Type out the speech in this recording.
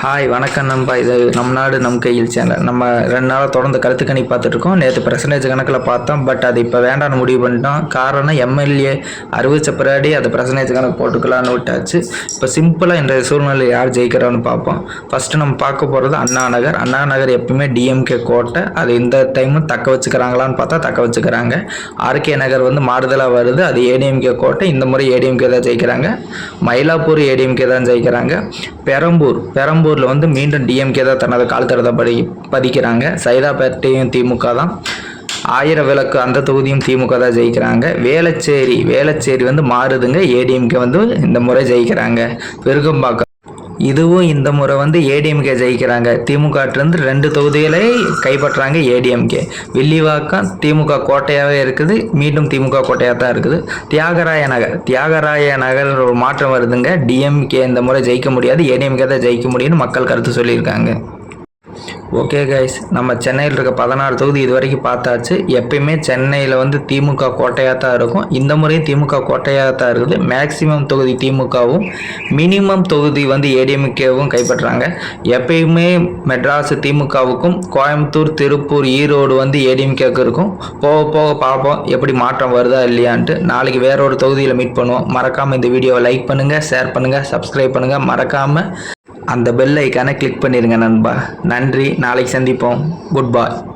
Hi வணக்கம் நம்ம இது நம் நாடு நம் கையில் சேனல். நம்ம ரெண்டு நாளாக தொடர்ந்து கருத்து கணி பார்த்துட்ருக்கோம். நேற்று பர்சன்டேஜ் கணக்கில் பார்த்தோம். பட் அது இப்போ வேண்டாம்னு முடிவு பண்ணிட்டோம். காரணம் எம்எல்ஏ அறிவித்த பின்னாடி அது பர்சன்டேஜ் கணக்கு போட்டுக்கலான்னு விட்டாச்சு. இப்போ சிம்பிளாக இந்த சூழ்நிலை யார் ஜெயிக்கிறான்னு பார்ப்போம். ஃபஸ்ட்டு நம்ம பார்க்க போகிறது அண்ணா நகர். அண்ணா நகர் எப்பவுமே டிஎம்கே கோட்டை. அது இந்த டைமும் தக்க வச்சுக்கிறாங்களான்னு பார்த்தா தக்க வச்சுக்கிறாங்க. ஆர்கே நகர் வந்து மாறுதலாக வருது. அது ஏடிஎம்கே கோட்டை. இந்த முறை ஏடிஎம்கே தான் ஜெயிக்கிறாங்க. மயிலாப்பூர் ஏடிஎம்கே தான் ஜெயிக்கிறாங்க. பெரம்பூர் ஆம்பூரில் வந்து மீண்டும் டிஎம்கே தான் தனது கால்தரத்தை படி பதிக்கிறாங்க. சைதாப்பேட்டையும் திமுக தான். ஆயிர விளக்கு அந்த தொகுதியும் திமுக தான் ஜெயிக்கிறாங்க. வேளச்சேரி வேளச்சேரி வந்து மாறுதுங்க. ஏடிஎம்கே வந்து இந்த முறை ஜெயிக்கிறாங்க. பெருகம்பாக்கம் இதுவும் இந்த முறை வந்து ஏடிஎம்கே ஜெயிக்கிறாங்க. திமுகட்டிருந்து ரெண்டு தொகுதிகளை கைப்பற்றுறாங்க ஏடிஎம்கே வில்லிவாக்கம் திமுக கோட்டையாகவே இருக்குது. மீண்டும் திமுக கோட்டையாக தான் இருக்குது. தியாகராய நகர். தியாகராய நகர் ஒரு மாற்றம் வருதுங்க. டிஎம்கே இந்த முறை ஜெயிக்க முடியாது. ஏடிஎம்கே தான் ஜெயிக்க முடியும்னு மக்கள் கருத்து சொல்லியிருக்காங்க. ஓகே கைஸ் நம்ம சென்னையில் இருக்க பதினாறு தொகுதி இது வரைக்கும் பார்த்தாச்சு. எப்பயுமே சென்னையில் வந்து திமுக கோட்டையாக தான் இருக்கும். இந்த முறையும் திமுக கோட்டையாக தான் இருக்குது. மேக்சிமம் தொகுதி திமுகவும் மினிமம் தொகுதி வந்து ஏடிஎம்கேவும் கைப்பற்றுறாங்க எப்பயுமே மெட்ராஸ் திமுகவுக்கும் கோயம்புத்தூர் திருப்பூர் ஈரோடு வந்து ஏடிஎம்கேக்கு இருக்கும். போக போக பார்ப்போம் எப்படி மாற்றம் வருதா இல்லையான்ட்டு. நாளைக்கு வேற ஒரு தொகுதியில் மீட் பண்ணுவோம். மறக்காமல் இந்த வீடியோவை லைக் பண்ணுங்கள் ஷேர் பண்ணுங்கள் சப்ஸ்கிரைப் பண்ணுங்கள் மறக்காமல் அந்த பெல் ஐக்கானை கிளிக் பண்ணிடுங்க நண்பா. நன்றி. நாளைக்கு சந்திப்போம். குட் பாய்